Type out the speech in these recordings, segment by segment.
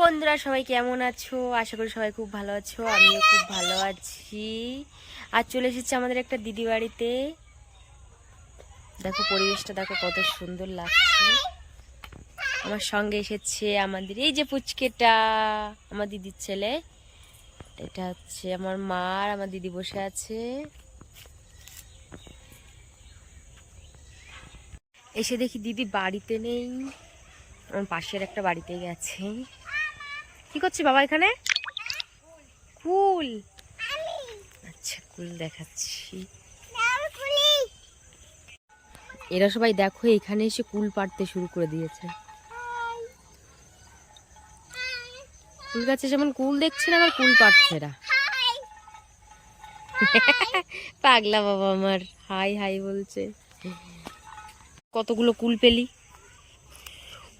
বন্ধুরা, সবাই কেমন আছো? আশা করি সবাই খুব ভালো আছো, আমিও খুব ভালো আছি। আর চলে এসেছি আমাদের একটা দিদি বাড়িতে। দেখো পরিবেশটা, দেখো কত সুন্দর লাগছে। আমার সঙ্গে এসেছে আমাদের, এই যে পুচকেটা, আমার দিদির ছেলে। এটা হচ্ছে আমার মা আর আমার দিদি বসে আছে। এসে দেখি দিদি বাড়িতে নেই, আমার পাশের একটা বাড়িতে গেছে। কি করছি বাবা এখানে? কুল আচ্ছা কুল দেখাচ্ছি। এরা সবাই দেখো এখানে এসে কুল পাড়তে শুরু করে দিয়েছে। কুল গাছে যেমন কুল দেখছে না আবার কুল পাড়ছে এরা। পাগলা বাবা আমার। হাই হাই বলছে। কতগুলো কুল পেলি?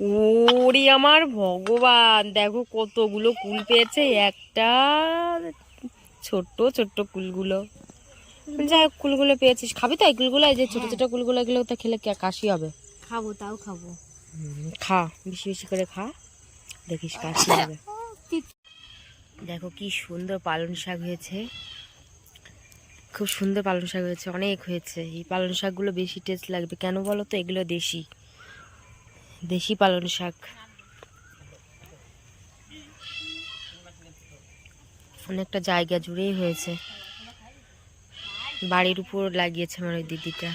ওরে আমার ভগবান দেখো কতগুলো কুল পেয়েছে একটা ছোট্ট ছোট্ট কুলগুলো। যাই হোক কুলগুলো পেয়েছিস খাবি তো এই কুলগুলো? এই যে ছোট ছোট কুলগুলো এগুলো তো খেলে কে- কাশি হবে? খাব তাও খাব। খা বেশি বেশি করে খা দেখিস কাশি হবে। দেখো কি সুন্দর পালং শাক হয়েছে। খুব সুন্দর পালং শাক হয়েছে অনেক হয়েছে। এই পালং শাকগুলো বেশি টেস্ট লাগবে। কেন বলো তো? এগুলো দেশি। দেশি পালং শাক। অনেকটা জায়গা জুড়েই হয়েছে। বাড়ির উপর লাগিয়েছে আমার ওই দিদিটা।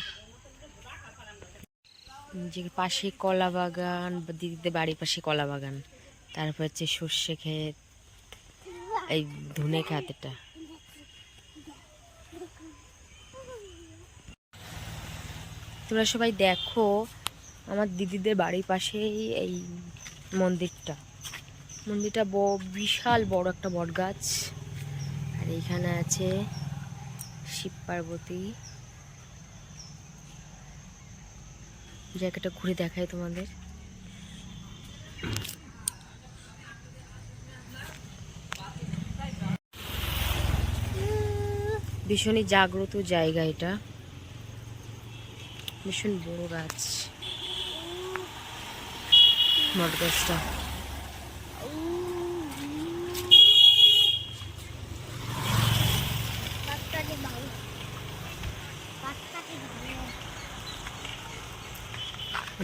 যে পাশে কলা বাগান, দিদিদের বাড়ির পাশে কলা বাগান। তারপর হচ্ছে সর্ষে ক্ষেত, এই ধনে ক্ষেত এটা। তোমরা সবাই দেখো আমার দিদিদের বাড়ির পাশেই এই মন্দিরটা। মন্দিরটা বিশাল বড় একটা বট গাছ আর এইখানে আছে শিব পার্বতী। জায়গাটা ঘুরে দেখায় তোমাদের। ভীষণই জাগ্রত জায়গা এটা। ভীষণ বড় গাছ। বট গাছটা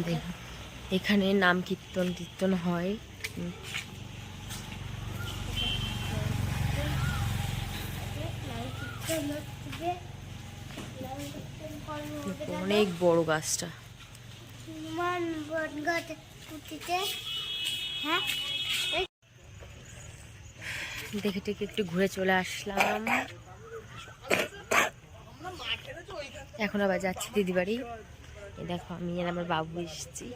দেখো, এখানে নাম কীর্তন কীর্তন হয়। অনেক বড় গাছটা। হ্যাঁ? দেখে টেকে একটু ঘুরে চলে আসলাম। এখন আবার যাচ্ছি দিদি বাড়ি দেখো, আমি আর আমার বাবু এসেছি।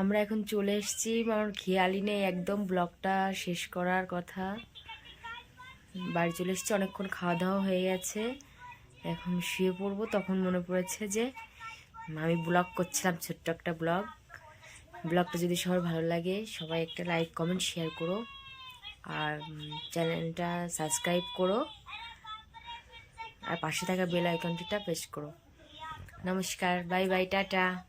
আমরা এখন চলে এসেছি। আমার খেয়ালই নেই, একদম ব্লগটা শেষ করার কথা। বাড়ি চলে এসেছি, অনেকক্ষণ খাওয়া দাওয়া হয়ে গেছে। এখন শুয়ে পড়ব, তখন মনে পড়েছে যে, আমি ব্লগ করছিলাম, ছোট্ট একটা ব্লগ ব্লগটা যদি সবার ভালো লাগে, সবাই একটা লাইক কমেন্ট শেয়ার করো। আর চ্যানেলটা সাবস্ক্রাইব করো। আর পাশে থাকা বেল আইকনটিটা প্রেস করো। নমস্কার বাই বাই টাটা।